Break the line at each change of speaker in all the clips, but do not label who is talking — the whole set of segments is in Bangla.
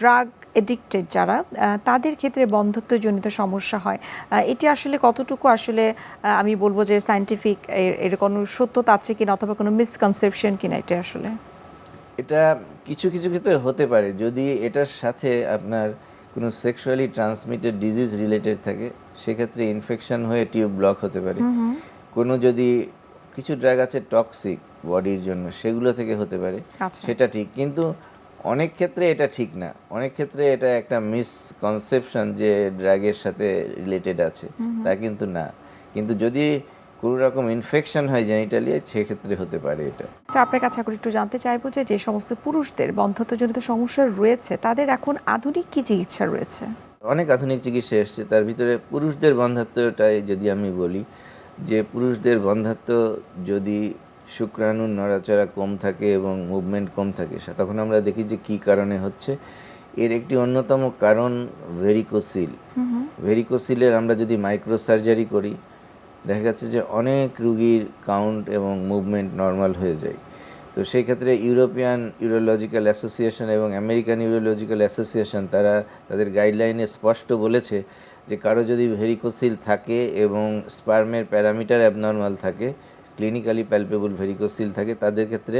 ড্রাগ এডিক্টেড যারা তাদের ক্ষেত্রে বন্ধত্বজনিত সমস্যা হয়। এটি আসলে কতটুকু আসলে আমি বলব যে সায়েন্টিফিক এর কোনো সত্যতা আছে কিনা অথবা কোনো মিসকনসেপশন কিনা এটা আসলে?
এটা কিছু কিছু ক্ষেত্রে হতে পারে। যদি এটার সাথে আপনার কোনো সেক্সুয়ালি ট্রান্সমিটেড ডিজিজ রিলেটেড থাকে সেক্ষেত্রে ইনফেকশন হয়ে টিউব ব্লক হতে পারে। কোনো যদি কিছু ড্রাগ আছে টক্সিক বডির জন্য সেগুলো থেকে হতে পারে।
আচ্ছা।
সেটা ঠিক। কিন্তু অনেক ক্ষেত্রে এটা ঠিক না। অনেক ক্ষেত্রে এটা একটা মিসকনসেপশন যে ড্রাগের সাথে রিলেটেড আছে। তা কিন্তু না। কিন্তু যদি কোনো রকম ইনফেকশন হয় জেনিটালিয়া সেক্ষেত্রে হতে পারে এটা।
আচ্ছা আপনার কাছে এখন একটু জানতে চাইব যে যে সমস্ত পুরুষদের বন্ধত্বজনিত সমস্যা রয়েছে তাদের এখন আধুনিক কি চিকিৎসা রয়েছে?
অনেক আধুনিক চিকিৎসা এসছে। তার ভিতরে পুরুষদের বন্ধাত্বটাই যদি আমি বলি যে পুরুষদের বন্ধাত্ব যদি শুক্রাণুর নড়াচড়া কম থাকে এবং মুভমেন্ট কম থাকে। তখন আমরা দেখি যে কি কারণে হচ্ছে। এর একটি অন্যতম কারণ ভেরিকোসিল ভেরিকোসিলের আমরা যদি মাইক্রো সার্জারি করি দেখা যাচ্ছে যে অনেক রুগীর কাউন্ট এবং মুভমেন্ট নর্মাল হয়ে যায়। তো সেই ক্ষেত্রে ইউরোপিয়ান ইউরোলজিক্যাল অ্যাসোসিয়েশন এবং আমেরিকান ইউরোলজিক্যাল অ্যাসোসিয়েশন তারা তাদের গাইডলাইনে স্পষ্ট বলেছে যে কারও যদি ভেরিকোসিল থাকে এবং স্পার্মের প্যারামিটার অ্যাবনর্মাল থাকে ক্লিনিক্যালি প্যালপেবল ভেরিকোসিল থাকে তাদের ক্ষেত্রে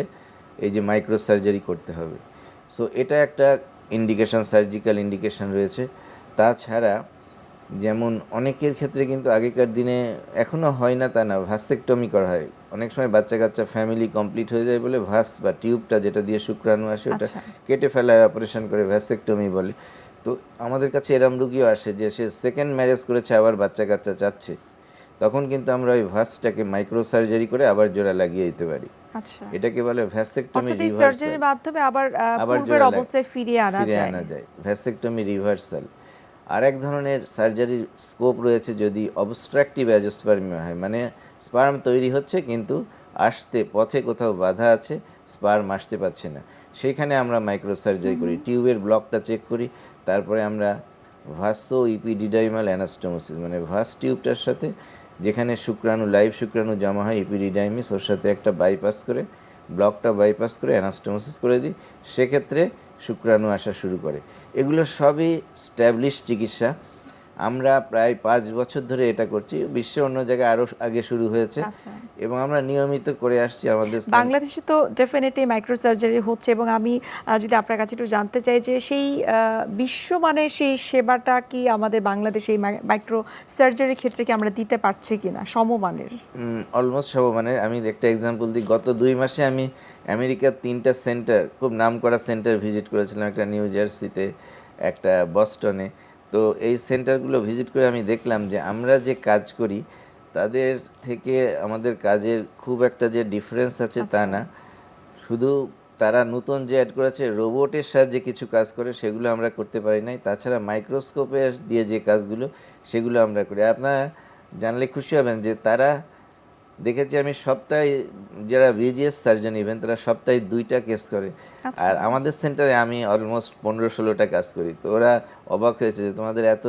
এই যে মাইক্রো সার্জারি করতে হবে। সো এটা একটা ইন্ডিকেশন সার্জিক্যাল ইন্ডিকেশন রয়েছে। তাছাড়া যেমন অনেকের ক্ষেত্রে কিন্তু আগেকার দিনে এখনও হয় না তা না ভাসেকটমি করা হয়। অনেক সময় বাচ্চা কাচ্চা ফ্যামিলি কমপ্লিট হয়ে যায় বলে ভাস বা টিউবটা যেটা দিয়ে শুক্রাণু আসে ওটা
আচ্ছা।
কেটে ফেলা হয় অপারেশন করে ভ্যাসেকটমি বলে। তো আমাদের কাছে এরম রুগীও আসে যে সে সেকেন্ড ম্যারেজ করেছে আবার বাচ্চা কাচ্চা চাচ্ছে। তখন কিন্তু আমরা ওই ভাসটাকে মাইক্রো সার্জারি করে আবার জোড়া লাগিয়ে দিতে পারি।
আচ্ছা।
এটাকে বলে ভ্যাসেকটমি রিভার্সাল
মাধ্যমে আবার পূর্বের অবস্থায় ফিরিয়ে আনা যায়।
আনা যায়। ভ্যাসেকটমি রিভার্সাল আর এক ধরনের সার্জারির স্কোপ রয়েছে যদি অবস্ট্রাকটিভ অ্যাজোস্পার্মিয়া হয় মানে স্পার্ম তৈরি হচ্ছে কিন্তু আসতে পথে কোথাও বাধা আছে স্পার্ম আসতে পারছে না। সেইখানে আমরা মাইক্রো সার্জারি করি টিউবের ব্লকটা চেক করি তারপরে আমরা ভাসো ইপিডিডাইমাল অ্যানাস্টোমোসিস মানে ভাস টিউবটার সাথে যেখানে শুক্রাণু, লাইভ শুক্রাণু জমা হয় ইপিডিডাইমিস, ওর সাথে একটা বাইপাস করে ব্লকটা বাইপাস করে অ্যানাস্টোমোসিস করে দিই। সেক্ষেত্রে শুক্রাণু আসা শুরু করে। এগুলো সবই স্ট্যাবলিশ চিকিৎসা। আমরা প্রায় পাঁচ বছর ধরে এটা করছি। বিশ্বে অন্য জায়গায় আরও আগে শুরু হয়েছে।
আচ্ছা।
এবং আমরা নিয়মিত করে আসছি আমাদের
বাংলাদেশে তো ডেফিনেটলি মাইক্রো সার্জারি হচ্ছে এবং আমি যদি আপনার কাছে একটু জানতে চাই যে সেই বিশ্বমানের সেই সেবাটা কি আমাদের বাংলাদেশে এই মাইক্রো সার্জারির ক্ষেত্রে কি আমরা দিতে পারছি কিনা? সমমানের।
অলমোস্ট সব মানে আমি একটা এক্সাম্পল দিই। গত দুই মাসে আমি আমেরিকার তিনটা সেন্টার খুব নামকরা সেন্টার ভিজিট করেছিলাম একটা নিউ জার্সিতে একটা বস্টনে তো এই সেন্টারগুলো ভিজিট করে আমি দেখলাম যে আমরা যে কাজ করি তাদের থেকে আমাদের কাজের খুব একটা যে ডিফারেন্স আছে তা না। শুধু তারা নতুন যে অ্যাড করেছে রোবটের সাহায্যে কিছু কাজ করে সেগুলো আমরা করতে পারি নাই। তাছাড়া মাইক্রোস্কোপে দিয়ে যে কাজগুলো সেগুলো আমরা করি। আপনারা জানলে খুশি হবেন যে তারা দেখেছি আমি সপ্তাহে যারা বিজিএস সার্জন ইভেন তারা সপ্তাহে দুইটা কেস করে।
আচ্ছা।
আর আমাদের সেন্টারে আমি অলমোস্ট পনেরো ষোলোটা কাজ করি। তো ওরা অবাক হয়েছে যে তোমাদের এত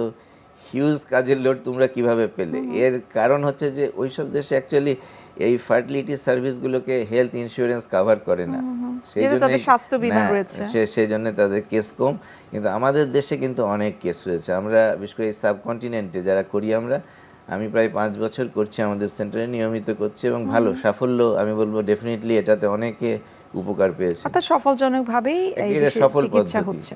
হিউজ কাজের লোড তোমরা কীভাবে পেলে? এর কারণ হচ্ছে যে ওইসব দেশে অ্যাকচুয়ালি এই ফার্টিলিটি সার্ভিসগুলোকে হেলথ ইন্স্যুরেন্স কভার করে না। সেই জন্যই-
স্বাস্থ্য বীমা রয়েছে।
সেই জন্য তাদের কেস কম। কিন্তু আমাদের দেশে কিন্তু অনেক কেস রয়েছে। আমরা বিশেষ করে সাবকন্টিনেন্টে যারা করি আমরা আমি প্রায় পাঁচ বছর করছি আমাদের সেন্টারে নিয়মিত করছি এবং ভালো সাফল্য আমি বলব ডেফিনেটলি এটাতে অনেকে উপকার পেয়েছে।
অর্থাৎ সফলজনকভাবেই
এটা সফল
চিকিৎসা হচ্ছে।